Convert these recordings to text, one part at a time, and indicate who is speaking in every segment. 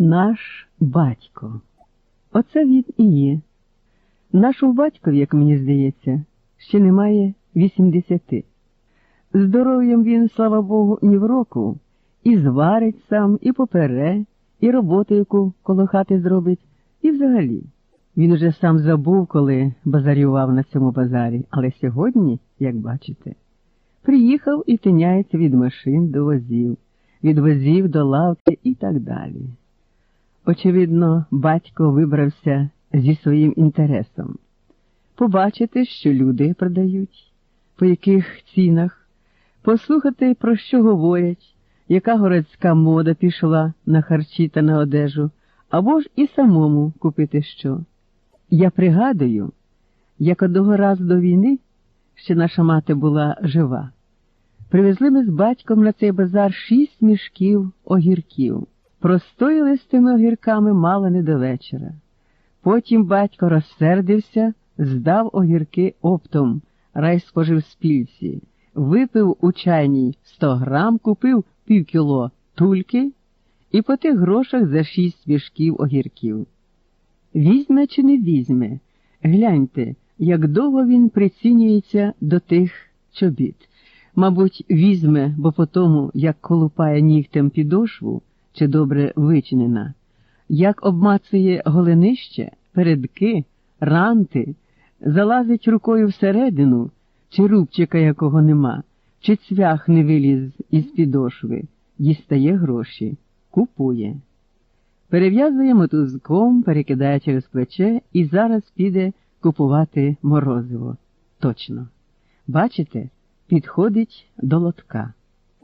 Speaker 1: Наш батько. Оце він і є. Нашому батькові, як мені здається, ще немає вісімдесяти. Здоров'ям він, слава Богу, ні в року, і зварить сам, і попере, і роботу, яку коло хати зробить, і взагалі. Він уже сам забув, коли базарював на цьому базарі, але сьогодні, як бачите, приїхав і тиняється від машин до возів, від возів до лавки і так далі. Очевидно, батько вибрався зі своїм інтересом. Побачити, що люди продають, по яких цінах, послухати, про що говорять, яка городська мода пішла на харчі та на одежу, або ж і самому купити що. Я пригадую, як одного разу до війни ще наша мати була жива. Привезли ми з батьком на цей базар шість мішків огірків. Простоїли з тими огірками мало не до вечора. Потім батько розсердився, здав огірки оптом, рай спожив спільці, випив у чайній сто грам, купив півкіло тульки і по тих грошах за шість мішків огірків. Візьме чи не візьме, гляньте, як довго він прицінюється до тих чобіт. Мабуть, візьме, бо по тому, як колупає нігтем підошву, чи добре вичинена, як обмацує голенище, передки, ранти, залазить рукою всередину, чи рубчика якого нема, чи цвях не виліз із підошви, дістає гроші, купує. Перев'язує мотузком, перекидає через плече і зараз піде купувати морозиво. Точно. Бачите, підходить до лотка.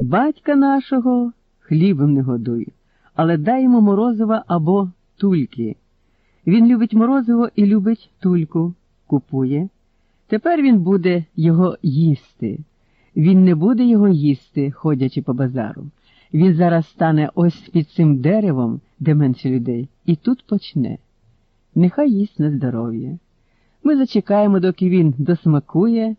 Speaker 1: Батька нашого хлібом не годуй, але дай йому морозива або тульки. Він любить морозиво і любить тульку, купує. Тепер він буде його їсти. Він не буде його їсти, ходячи по базару. Він зараз стане ось під цим деревом, де менше людей, і тут почне. Нехай їсть на здоров'я. Ми зачекаємо, доки він досмакує,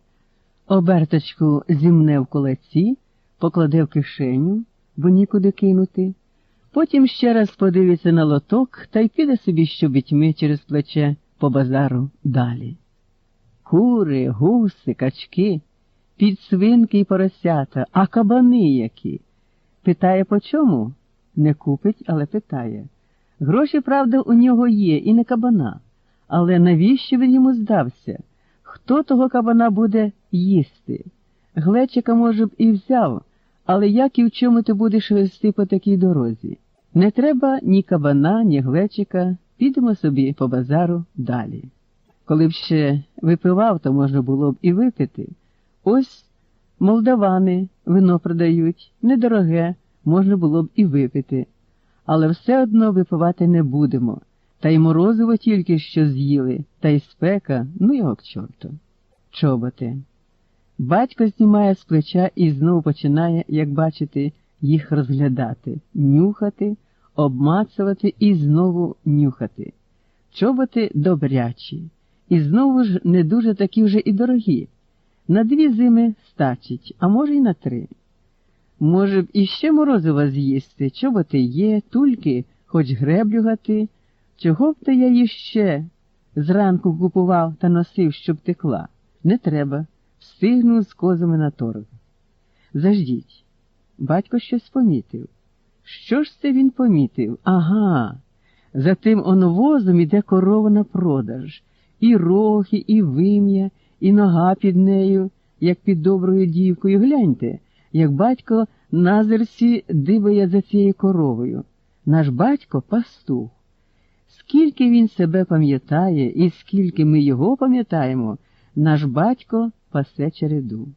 Speaker 1: оберточку зімне в кулаці, покладе в кишеню, бо нікуди кинути. Потім ще раз подивиться на лоток та й піде собі щобітьми через плече по базару далі. Кури, гуси, качки, підсвинки й поросята, а кабани які. Питає по чому? Не купить, але питає. Гроші, правда, у нього є, і не кабана. Але навіщо він йому здався? Хто того кабана буде їсти? Глечика, може б, і взяв, але як і в чому ти будеш вести по такій дорозі? Не треба ні кабана, ні глечика, підемо собі по базару далі. Коли б ще випивав, то можна було б і випити. Ось молдавани вино продають, недороге, можна було б і випити. Але все одно випивати не будемо, та й морозиво тільки що з'їли, та й спека, ну його к чорту. Чоботи. Батько знімає з плеча і знову починає, як бачите, їх розглядати, нюхати, обмацувати і знову нюхати. Чоботи добрячі, і знову ж не дуже такі вже і дорогі. На дві зими стачить, а може, й на три. Може б, іще морозива з'їсти, чоботи є, тульки, хоч греблюгати. Чого б то я іще зранку купував та носив, щоб текла? Не треба. Встигну з козами на торг. Заждіть. Батько щось помітив. Що ж це він помітив? Ага. За тим оновозом іде корова на продаж, і роги, і вим'я, і нога під нею, як під доброю дівкою. Гляньте, як батько на зерці диває за цією коровою. Наш батько пастух. Скільки він себе пам'ятає, і скільки ми його пам'ятаємо, наш батько пасе череду,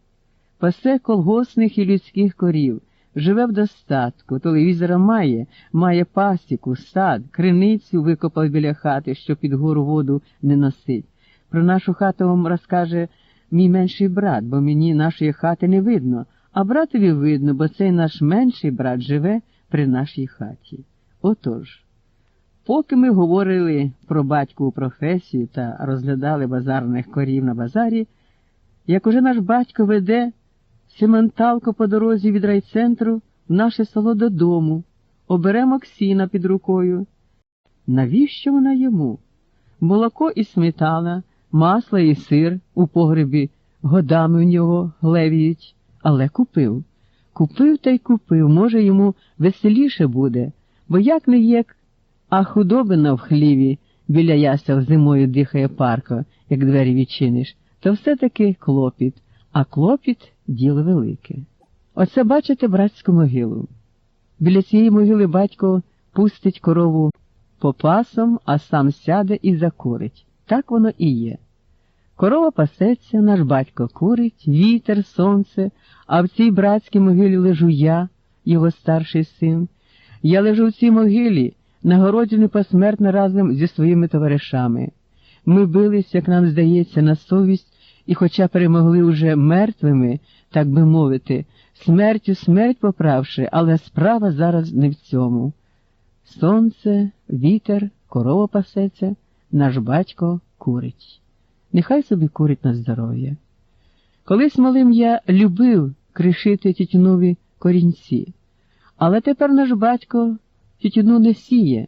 Speaker 1: пасе колгосних і людських корів, живе в достатку, телевізора має, має пасіку, сад, криницю викопав біля хати, що під гору воду не носить. Про нашу хату вам розкаже мій менший брат, бо мені нашої хати не видно, а братові видно, бо цей наш менший брат живе при нашій хаті. Отож. Поки ми говорили про батькову професію та розглядали базарних корів на базарі, як уже наш батько веде Сементалко по дорозі від райцентру в наше село додому, оберемок сіна під рукою. Навіщо вона йому? Молоко і сметана, масло і сир у погребі. Годами в нього глевіють, але купив. Купив та й купив, може, йому веселіше буде, бо як не як, а худобина в хліві. Біля ясел зимою дихає парко, як двері відчиниш, то все-таки клопіт, а клопіт діло велике. Оце бачите братську могилу. Біля цієї могили батько пустить корову попасом, а сам сяде і закурить. Так воно і є. Корова пасеться, наш батько курить, вітер, сонце, а в цій братській могилі лежу я, його старший син. Я лежу в цій могилі, нагороджений посмертно разом зі своїми товаришами. Ми бились, як нам здається, на совість, і, хоча перемогли уже мертвими, так би мовити, смертю смерть поправши, але справа зараз не в цьому. Сонце, вітер, корова пасеться, наш батько курить. Нехай собі курить на здоров'я. Колись малим я любив кришити тютюнові корінці, але тепер наш батько тютюну не сіє,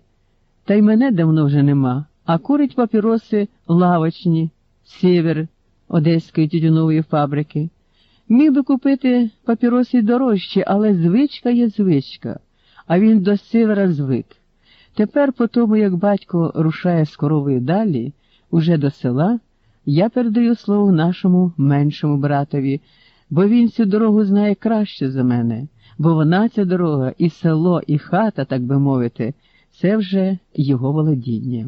Speaker 1: та й мене давно вже нема, а курить папіроси лавочні, сєвер Одеської тютюнової фабрики. Міг би купити папіроси дорожчі, але звичка є звичка, а він до севера звик. Тепер, по тому, як батько рушає з коровою далі, уже до села, я передаю слово нашому меншому братові, бо він цю дорогу знає краще за мене, бо вона ця дорога, і село, і хата, так би мовити, це вже його володіння.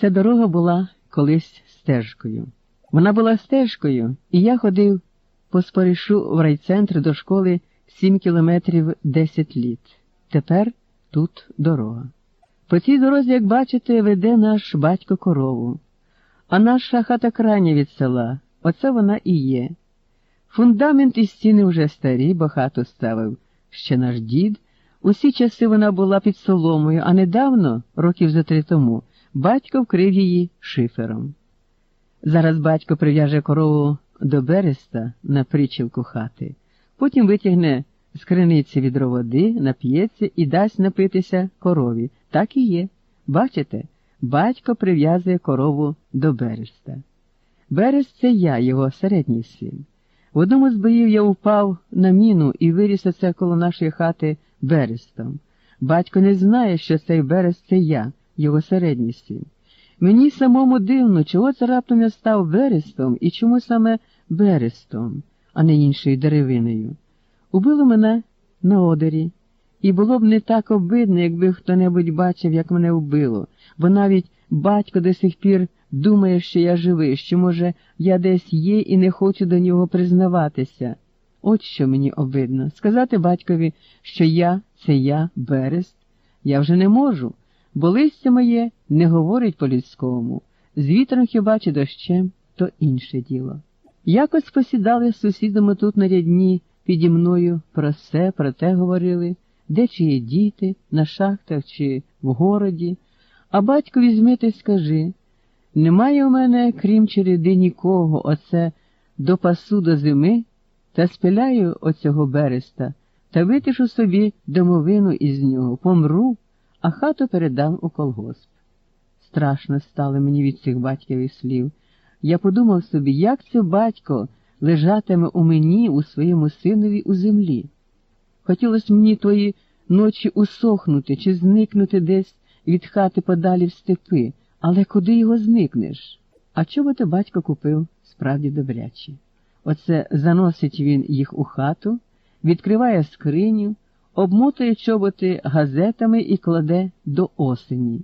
Speaker 1: Ця дорога була колись стежкою. Вона була стежкою, і я ходив по спорішу в райцентр до школи 7 кілометрів 10 літ. Тепер тут дорога. По цій дорозі, як бачите, веде наш батько корову, а наша хата крайня від села, оце вона і є. Фундамент і стіни вже старі, бо хату ставив ще наш дід. Усі часи вона була під соломою, а недавно, років за три тому, батько вкрив її шифером. Зараз батько прив'яже корову до береста на причілку хати, потім витягне з криниці відро води, нап'ється і дасть напитися корові. Так і є. Бачите, батько прив'язує корову до береста. Берест це я, його середній син. В одному з боїв я упав на міну і виріс оце коло нашої хати берестом. Батько не знає, що цей берест це я, його середній син. Мені самому дивно, чого це раптом я став берестом і чому саме берестом, а не іншою деревиною. Убило мене на одері, і було б не так обидно, якби хто-небудь бачив, як мене вбило, бо навіть батько до сих пір думає, що я живий, що, може, я десь є і не хочу до нього признаватися. От що мені обидно. Сказати батькові, що я це я, берест, я вже не можу, бо листя моє не говорить по-людському, з вітром хіба чи дощем, то інше діло. Якось посідали з сусідами тут на рядні піді мною про все, про те говорили, де чиї діти, на шахтах чи в городі, а батько візьми та й скажи немає у мене, крім череди, нікого, оце до пасу до зими, та спиляю оцього береста та витишу собі домовину із нього, помру, а хату передам у колгосп. Страшно стало мені від цих батькових слів. Я подумав собі, як це батько лежатиме у мені, у своєму синові у землі. Хотілося мені тої ночі усохнути чи зникнути десь від хати подалі в степи, але куди його зникнеш? А чоботи батько купив справді добрячі. Оце заносить він їх у хату, відкриває скриню, обмотує чоботи газетами і кладе до осені.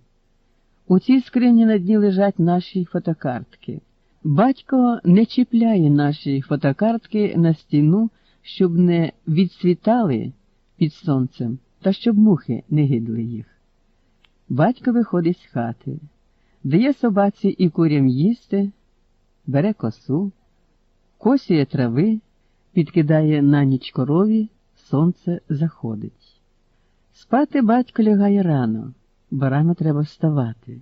Speaker 1: У цій скрині на дні лежать наші фотокартки. Батько не чіпляє наші фотокартки на стіну, щоб не відцвітали під сонцем та щоб мухи не гидли їх. Батько виходить з хати, дає собаці і курям їсти, бере косу, косіє трави, підкидає на ніч корові, сонце заходить. Спати батько лягає рано, бо рано треба вставати.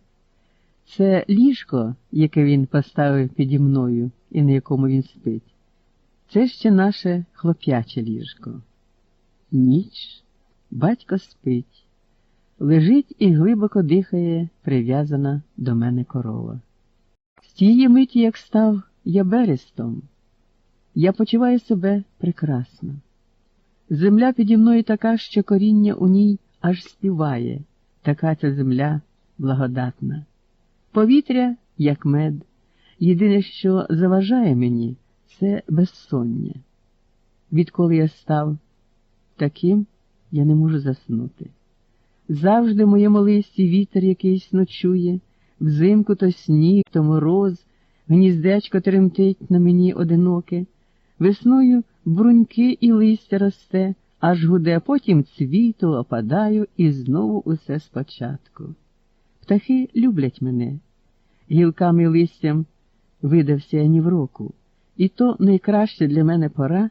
Speaker 1: Це ліжко, яке він поставив піді мною і на якому він спить, це ще наше хлоп'яче ліжко. Ніч, батько спить, Лежить і глибоко дихає прив'язана до мене корова. З тієї миті, як став я берестом, я почуваю себе прекрасно. Земля піді мною така, що коріння у ній аж співає, така ця земля благодатна. Повітря, як мед. Єдине, що заважає мені, це безсоння. Відколи я став таким, я не можу заснути. Завжди в моєму листі вітер якийсь ночує, взимку то сніг, то мороз, гніздечко тремтить на мені одиноке, весною бруньки і листя росте, аж гуде, потім цвіту, опадаю і знову усе спочатку. Птахи люблять мене, гілками і листям видався я ні в року, і то найкраще для мене пора,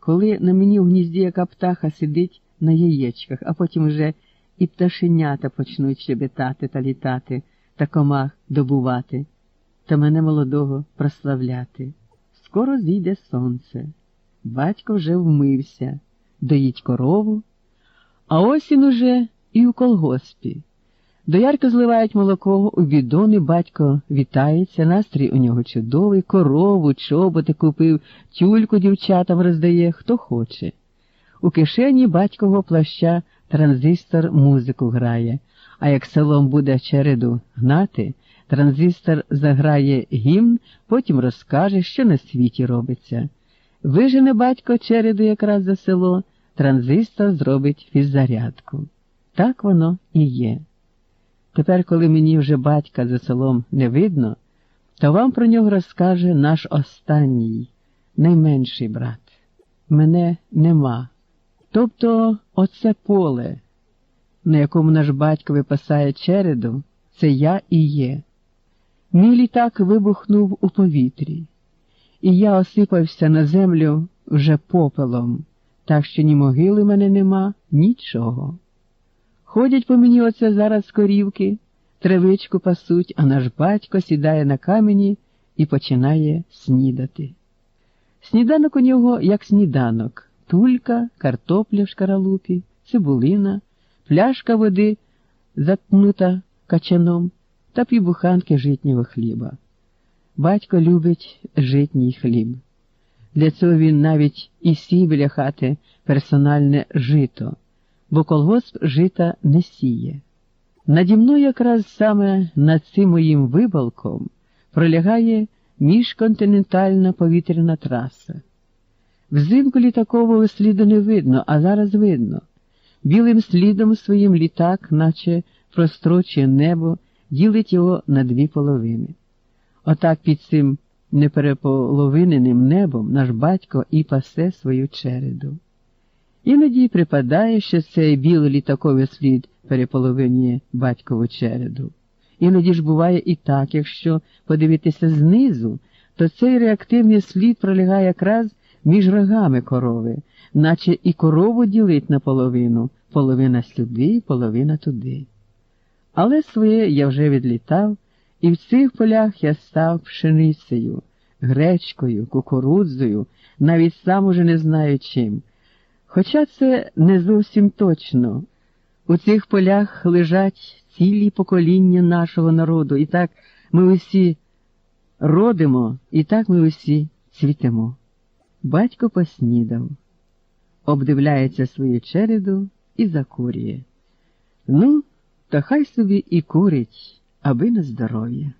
Speaker 1: коли на мені в гнізді яка птаха сидить на яєчках, а потім вже і пташенята почнуть щебетати та літати та комах добувати, та мене молодого прославляти. Скоро зійде сонце. Батько вже вмився, доїть корову, а осінь уже і у колгоспі. Доярки зливають молоко у бідони, батько вітається, настрій у нього чудовий, корову, чоботи купив, тюльку дівчатам роздає, хто хоче. У кишені батькового плаща транзистор музику грає, а як селом буде череду гнати, транзистор заграє гімн, потім розкаже, що на світі робиться. Вижене батько череду якраз за село, транзистор зробить фіззарядку. Так воно і є. Тепер, коли мені вже батька за селом не видно, то вам про нього розкаже наш останній, найменший брат. Мене нема. Тобто оце поле, на якому наш батько випасає череду, це я і є. Мій літак вибухнув у повітрі, і я осипався на землю вже попелом, так що ні могили мене нема, нічого. Ходять по мені оце зараз корівки, травичку пасуть, а наш батько сідає на камені і починає снідати. Сніданок у нього як сніданок тулька, картопля в шкаралупі, цибулина, пляшка води, заткнута качаном та півбуханки житнього хліба. Батько любить житній хліб. Для цього він навіть і сій біля хати персональне жито бо колгосп жита не сіє. Наді мною якраз саме над цим моїм вибалком пролягає міжконтинентальна повітряна траса. Взимку літакового сліду не видно, а зараз видно. Білим слідом своїм літак, наче прострочує небо, ділить його на дві половини. Отак під цим непереполовиненим небом наш батько і пасе свою череду. Іноді припадає, що цей білий літаковий слід переполовинює батькову череду. Іноді ж буває і так, якщо подивитися знизу, то цей реактивний слід пролягає якраз між рогами корови, наче і корову ділить наполовину, половина сюди, половина туди. Але своє я вже відлітав, і в цих полях я став пшеницею, гречкою, кукурудзою, навіть сам уже не знаю чим. Хоча це не зовсім точно. У цих полях лежать цілі покоління нашого народу, і так ми усі родимо, і так ми усі цвітемо. Батько поснідав, обдивляється свою череду і закурює. Ну, та хай собі і курить, аби на здоров'я.